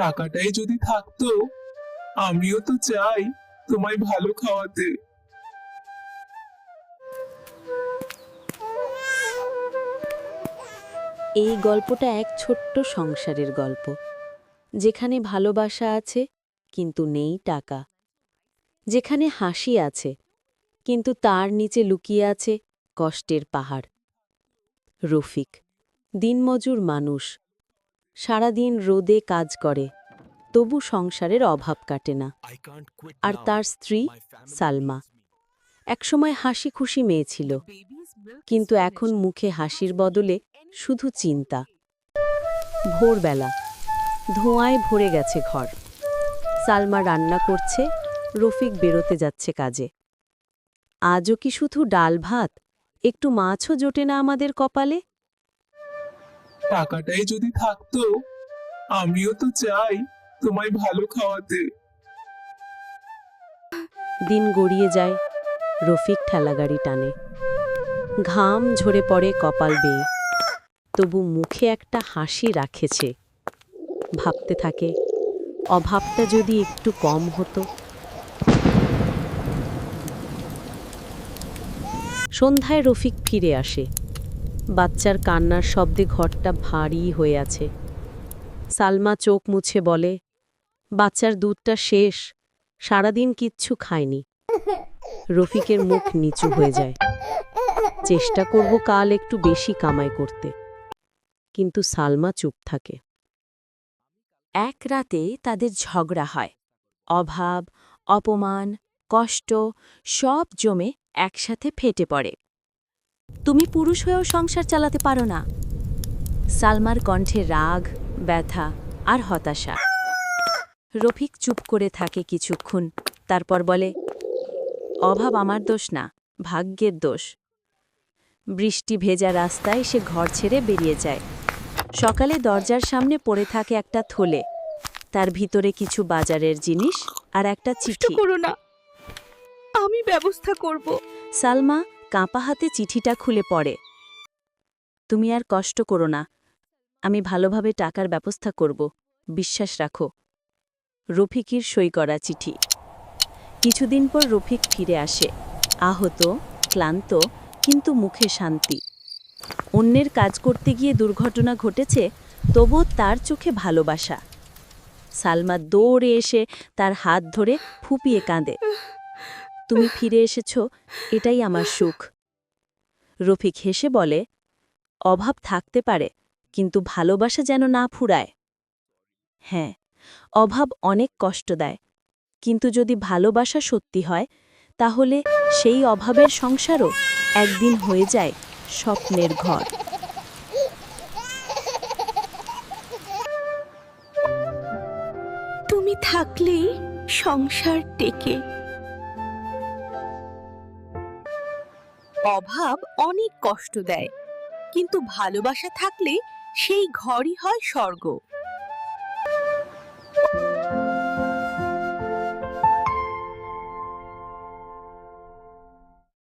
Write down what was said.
টাকাটাই যদি থাকতো, আমিও তো চাই তোমায় ভালো খাওয়াতে। এই গল্পটা এক ছোট্ট সংসারের গল্প, যেখানে ভালোবাসা আছে, কিন্তু নেই টাকা। যেখানে হাসি আছে, কিন্তু তার নিচে লুকিয়ে আছে কষ্টের পাহাড়। রফিক, দিনমজুর মানুষ সারাদিন রোদে কাজ করে তবু সংসারের অভাব কাটে না। আর তার স্ত্রী সালমা। একসময় হাসি খুশি মেয়ে ছিল কিন্তু এখন মুখে হাসির বদলে শুধু চিন্তা। ভোরবেলা ধোঁয়ায় ভরে গেছে ঘর। সালমা রান্না করছে রফিক বেরোতে যাচ্ছে কাজে। আজও কি শুধু ডাল ভাত? একটু মাছও জোটে না আমাদের কপালে? টাকাটাই যদি থাকতো, আমিও তো চাই তোমায় ভালো খাওয়াতে। দিন গড়িয়ে যায়, রফিক ঠেলাগাড়ি টানে। ঘাম ঝরে পড়ে কপাল বেয়ে। তবু মুখে একটা হাসি রাখেছে। ভাবতে থাকে, অভাবটা যদি একটু কম হতো। সন্ধ্যায় রফিক ফিরে আসে। বাচ্চার কান্নার শব্দে ঘরটা ভারী হয়ে আছে। সালমা চোখ মুছে বলে, বাচ্চার দুধটা শেষ, সারাদিন কিচ্ছু খায়নি। রফিকের মুখ নিচু হয়ে যায়। চেষ্টা করব কাল একটু বেশি কামাই করতে। কিন্তু সালমা চুপ থাকে। এক রাতে তাদের ঝগড়া হয়। অভাব, অপমান, কষ্ট সব জমে একসাথে ফেটে পড়ে। তুমি পুরুষ হয়েও সংসার চালাতে পারো না। সালমার কণ্ঠে রাগ ব্যথা আর হতাশা। রফিক চুপ করে থাকে কিছুক্ষণ তারপর বলে অভাব আমার দোষ না ভাগ্যের দোষ। বৃষ্টি ভেজা রাস্তায় সে ঘর ছেড়ে বেরিয়ে যায়। সকালে দরজার সামনে পড়ে থাকে একটা থলে। তার ভিতরে কিছু বাজারের জিনিস আর একটা চিঠি। করো না। আমি ব্যবস্থা করব। সালমা কাঁপা হাতে চিঠিটা খুলে পড়ে। তুমি আর কষ্ট করো না। আমি ভালোভাবে টাকার ব্যবস্থা করব। বিশ্বাস রাখো। রফিকির সই করা চিঠি। কিছুদিন পর রফিক ফিরে আসে। আহত, ক্লান্ত, কিন্তু মুখে শান্তি। অন্যের কাজ করতে গিয়ে দুর্ঘটনা ঘটেছে, তবুও তার চোখে ভালোবাসা। সালমা দৌড়ে এসে তার হাত ধরে ফুপিয়ে কাঁদে। তুমি ফিরে এসেছ, এটাই আমার সুখ। রফিক হেসে বলে, অভাব থাকতে পারে, কিন্তু ভালোবাসা যেন না ফুরায়। হ্যাঁ অভাব অনেক কষ্ট দেয়, কিন্তু যদি ভালোবাসা সত্যি হয়, তাহলে সেই অভাবের সংসারও একদিন হয়ে যায় স্বপ্নের ঘর। তুমি থাকলেই সংসার টেকে। অভাব অনেক কষ্ট দেয়। কিন্তু ভালোবাসা থাকলে সেই ঘরই হয় স্বর্গ।